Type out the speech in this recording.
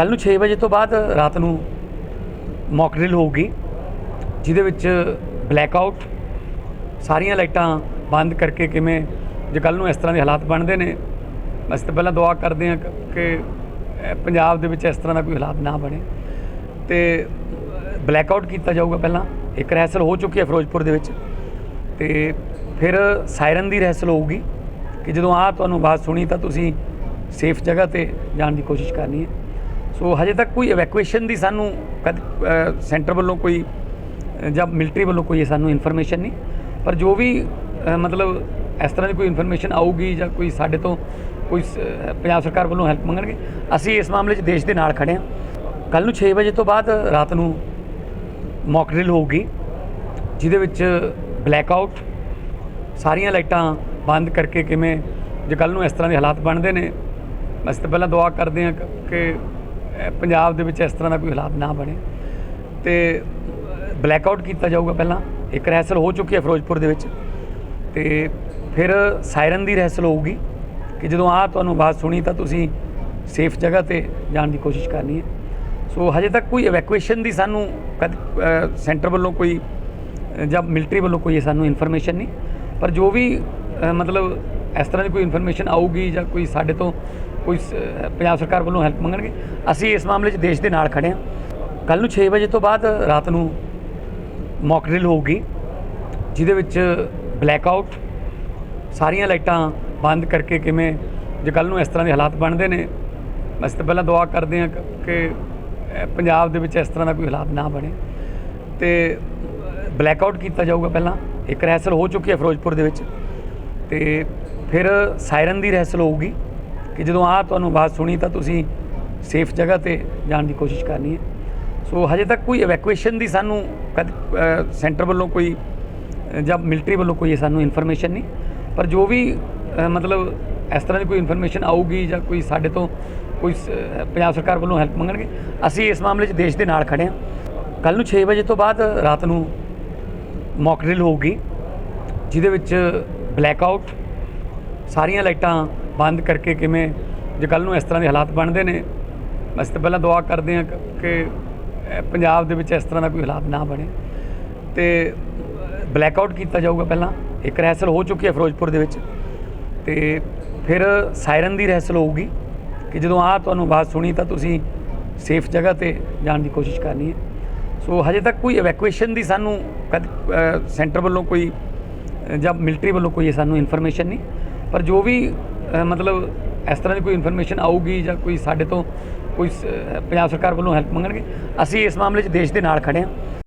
ਕੱਲ ਨੂੰ 6 ਵਜੇ ਤੋਂ ਬਾਅਦ ਰਾਤ ਨੂੰ ਮੌਕ ਡਰਿਲ ਹੋਊਗੀ, ਜਿਹਦੇ ਵਿੱਚ ਬਲੈਕ ਆਊਟ ਸਾਰੀਆਂ ਲਾਈਟਾਂ ਬੰਦ ਕਰਕੇ ਕਿਵੇਂ, ਜੇ ਕੱਲ ਨੂੰ ਇਸ ਤਰ੍ਹਾਂ ਦੇ ਹਾਲਾਤ ਬਣਦੇ ਨੇ, ਅਸੀਂ ਤਾਂ ਪਹਿਲਾਂ ਦੁਆ ਕਰਦੇ ਹਾਂ ਕਿ- ਪੰਜਾਬ ਦੇ ਵਿੱਚ ਇਸ ਤਰ੍ਹਾਂ ਦਾ ਕੋਈ ਹਾਲਾਤ ਨਾ ਬਣੇ। ਤੇ ਬਲੈਕ ਆਊਟ ਕੀਤਾ ਜਾਊਗਾ ਪਹਿਲਾਂ, ਇੱਕ ਰਹਿਸਲ ਹੋ ਚੁੱਕੀ ਹੈ ਫਿਰੋਜ਼ਪੁਰ ਦੇ ਵਿੱਚ, ਤੇ ਫਿਰ ਸਾਇਰਨ ਦੀ ਰਹਿਸਲ ਹੋਊਗੀ, ਕਿ ਜਦੋਂ ਆ ਤੁਹਾਨੂੰ ਆਵਾਜ਼ ਸੁਣੀ ਤਾਂ ਤੁਸੀਂ ਸੇਫ ਜਗ੍ਹਾ ਤੇ ਜਾਣ ਦੀ ਕੋਸ਼ਿਸ਼ ਕਰਨੀ ਹੈ। ਸੋ ਹਜੇ ਤੱਕ ਕੋਈ ਇਵੈਕੂਏਸ਼ਨ ਦੀ ਸਾਨੂੰ ਸੈਂਟਰ ਵੱਲੋਂ ਕੋਈ ਜਾਂ ਮਿਲਟਰੀ ਵੱਲੋਂ ਕੋਈ ਸਾਨੂੰ ਇਨਫੋਰਮੇਸ਼ਨ ਨਹੀਂ। ਪਰ ਜੋ ਵੀ ਮਤਲਬ ਇਸ ਤਰ੍ਹਾਂ ਦੀ ਕੋਈ ਇਨਫੋਰਮੇਸ਼ਨ ਆਊਗੀ ਜਾਂ ਕੋਈ ਸਾਡੇ ਤੋਂ ਕੋਈ ਸ- ਪੰਜਾਬ ਸਰਕਾਰ ਵੱਲੋਂ ਹੈਲਪ ਮੰਗਣਗੇ, ਅਸੀਂ ਇਸ ਮਾਮਲੇ 'ਚ ਦੇਸ਼ ਦੇ ਨਾਲ ਖੜੇ ਹਾਂ। ਕੱਲ ਨੂੰ 6 ਵਜੇ ਤੋਂ ਬਾਅਦ ਰਾਤ ਨੂੰ ਮੌਕ ਡਰਿਲ ਹੋਊਗੀ, ਜਿਹਦੇ ਵਿੱਚ ਬਲੈਕ ਆਊਟ ਸਾਰੀਆਂ ਲਾਈਟਾਂ ਬੰਦ ਕਰਕੇ ਕਿਵੇਂ, ਜੇ ਕੱਲ ਨੂੰ ਇਸ ਤਰ੍ਹਾਂ ਦੇ ਹਾਲਾਤ ਬਣਦੇ ਨੇ, ਅਸੀਂ ਤਾਂ ਪਹਿਲਾਂ ਦੁਆ ਕਰਦੇ ਹਾਂ ਕਿ- ਪੰਜਾਬ ਦੇ ਵਿੱਚ ਇਸ ਤਰ੍ਹਾਂ ਦਾ ਕੋਈ ਹਾਲਾਤ ਨਾ ਬਣੇ ਤੇ ਬਲੈਕ ਆਊਟ ਕੀਤਾ ਜਾਊਗਾ ਪਹਿਲਾਂ। ਇੱਕ ਰਹਿਸਲ ਹੋ ਚੁੱਕੀ ਹੈ ਫਿਰੋਜ਼ਪੁਰ ਦੇ ਵਿੱਚ ਤੇ ਫਿਰ ਸਾਇਰਨ ਦੀ ਰਹਿਸਲ ਹੋਊਗੀ ਕਿ ਜਦੋਂ ਆ ਤੁਹਾਨੂੰ ਆਵਾਜ਼ ਸੁਣੀ ਤਾਂ ਤੁਸੀਂ ਸੇਫ ਜਗ੍ਹਾ ਤੇ ਜਾਣ ਦੀ ਕੋਸ਼ਿਸ਼ ਕਰਨੀ ਹੈ। ਸੋ ਹਜੇ ਤੱਕ ਕੋਈ ਇਵੈਕੂਏਸ਼ਨ ਦੀ ਸਾਨੂੰ ਸੈਂਟਰ ਵੱਲੋਂ ਕੋਈ, ਜਾਂ ਮਿਲਟਰੀ ਵੱਲੋਂ ਕੋਈ ਸਾਨੂੰ ਇਨਫੋਰਮੇਸ਼ਨ ਨਹੀਂ। ਪਰ ਜੋ ਵੀ ਮਤਲਬ ਇਸ ਤਰ੍ਹਾਂ ਦੀ ਕੋਈ ਇਨਫੋਰਮੇਸ਼ਨ ਆਊਗੀ ਜਾਂ ਕੋਈ ਸਾਡੇ ਤੋਂ ਕੋਈ ਸ- ਪੰਜਾਬ ਸਰਕਾਰ ਵੱਲੋਂ ਹੈਲਪ ਮੰਗਣਗੇ। ਅਸੀਂ ਇਸ ਮਾਮਲੇ 'ਚ ਦੇਸ਼ ਦੇ ਨਾਲ ਖੜੇ ਹਾਂ। ਕੱਲ ਨੂੰ 6 ਵਜੇ ਤੋਂ ਬਾਅਦ ਰਾਤ ਨੂੰ ਮੌਕ ਡਰਿਲ ਹੋਊਗੀ, ਜਿਹਦੇ ਵਿੱਚ ਬਲੈਕ ਆਊਟ ਸਾਰੀਆਂ ਲਾਈਟਾਂ ਬੰਦ ਕਰਕੇ ਕਿਵੇਂ, ਜੇ ਕੱਲ ਨੂੰ ਇਸ ਤਰ੍ਹਾਂ ਦੇ ਹਾਲਾਤ ਬਣਦੇ ਨੇ, ਅਸੀਂ ਤਾਂ ਪਹਿਲਾਂ ਦੁਆ ਕਰਦੇ ਹਾਂ ਕਿ- ਪੰਜਾਬ ਦੇ ਵਿੱਚ ਇਸ ਤਰ੍ਹਾਂ ਦਾ ਕੋਈ ਹਾਲਾਤ ਨਾ ਬਣੇ। ਤੇ ਬਲੈਕ ਆਊਟ ਕੀਤਾ ਜਾਊਗਾ ਪਹਿਲਾਂ। ਇੱਕ ਰਹਿਸਲ ਹੋ ਚੁੱਕੀ ਹੈ ਫਿਰੋਜ਼ਪੁਰ ਦੇ ਵਿੱਚ। ਤੇ ਫਿਰ ਸਾਇਰਨ ਦੀ ਰਹਿਸਲ ਹੋਊਗੀ। ਕਿ ਜਦੋਂ ਆ ਤੁਹਾਨੂੰ ਆਵਾਜ਼ ਸੁਣੀ ਤਾਂ ਤੁਸੀਂ ਸੇਫ ਜਗ੍ਹਾ ਤੇ ਜਾਣ ਦੀ ਕੋਸ਼ਿਸ਼ ਕਰਨੀ ਹੈ। ਸੋ ਹਜੇ ਤੱਕ ਕੋਈ ਇਵੈਕੂਏਸ਼ਨ ਦੀ ਸਾਨੂੰ ਸੈਂਟਰ ਵੱਲੋਂ ਕੋਈ ਜਾਂ ਮਿਲਟਰੀ ਵੱਲੋਂ ਕੋਈ ਸਾਨੂੰ ਇਨਫੋਰਮੇਸ਼ਨ ਨਹੀਂ। ਪਰ ਜੋ ਵੀ ਮਤਲਬ ਇਸ ਤਰ੍ਹਾਂ ਦੀ ਕੋਈ ਇਨਫੋਰਮੇਸ਼ਨ ਆਊਗੀ ਜਾਂ ਕੋਈ ਸਾਡੇ ਤੋਂ ਕੋਈ ਸ- ਪੰਜਾਬ ਸਰਕਾਰ ਵੱਲੋਂ ਹੈਲਪ ਮੰਗਣਗੇ, ਅਸੀਂ ਇਸ ਮਾਮਲੇ 'ਚ ਦੇਸ਼ ਦੇ ਨਾਲ ਖੜੇ ਹਾਂ। ਕੱਲ ਨੂੰ 6 ਵਜੇ ਤੋਂ ਬਾਅਦ ਰਾਤ ਨੂੰ ਮੌਕ ਡਰਿਲ ਹੋਊਗੀ, ਜਿਹਦੇ ਵਿੱਚ ਬਲੈਕ ਆਊਟ ਸਾਰੀਆਂ ਲਾਈਟਾਂ ਬੰਦ ਕਰਕੇ ਕਿਵੇਂ ਜੇ ਕੱਲ ਨੂੰ ਇਸ ਤਰ੍ਹਾਂ ਦੇ ਹਾਲਾਤ ਬਣਦੇ ਨੇ, ਅਸੀਂ ਤਾਂ ਪਹਿਲਾਂ ਦੁਆ ਕਰਦੇ ਹਾਂ ਕਿ- ਪੰਜਾਬ ਦੇ ਵਿੱਚ ਇਸ ਤਰ੍ਹਾਂ ਦਾ ਕੋਈ ਹਾਲਾਤ ਨਾ ਬਣੇ। ਤੇ ਬਲੈਕ ਆਊਟ ਕੀਤਾ ਜਾਊਗਾ ਪਹਿਲਾਂ, ਇੱਕ ਰਹਿਸਲ ਹੋ ਚੁੱਕੀ ਹੈ ਫਿਰੋਜ਼ਪੁਰ ਦੇ ਵਿੱਚ। ਤੇ ਫਿਰ ਸਾਇਰਨ ਦੀ ਰਹਿਸਲ ਹੋਊਗੀ ਕਿ ਜਦੋਂ ਆ ਤੁਹਾਨੂੰ ਆਵਾਜ਼ ਸੁਣੀ ਤਾਂ ਤੁਸੀਂ ਸੇਫ ਜਗ੍ਹਾ ਤੇ ਜਾਣ ਦੀ ਕੋਸ਼ਿਸ਼ ਕਰਨੀ ਹੈ। ਸੋ ਹਜੇ ਤੱਕ ਕੋਈ ਇਵੈਕੂਏਸ਼ਨ ਦੀ ਸਾਨੂੰ ਸੈਂਟਰ ਵੱਲੋਂ ਕੋਈ ਜਾਂ ਮਿਲਟਰੀ ਵੱਲੋਂ ਕੋਈ ਸਾਨੂੰ ਇਨਫੋਰਮੇਸ਼ਨ ਨਹੀਂ, ਪਰ ਜੋ ਵੀ ਮਤਲਬ ਇਸ ਤਰ੍ਹਾਂ ਦੀ ਕੋਈ ਇਨਫੋਰਮੇਸ਼ਨ ਆਊਗੀ ਜਾਂ ਕੋਈ ਸਾਡੇ ਤੋਂ ਕੋਈ ਸ- ਪੰਜਾਬ ਸਰਕਾਰ ਵੱਲੋਂ ਹੈਲਪ ਮੰਗਣਗੇ? ਅਸੀਂ ਇਸ ਮਾਮਲੇ 'ਚ ਦੇਸ਼ ਦੇ ਨਾਲ ਖੜੇ ਹਾਂ।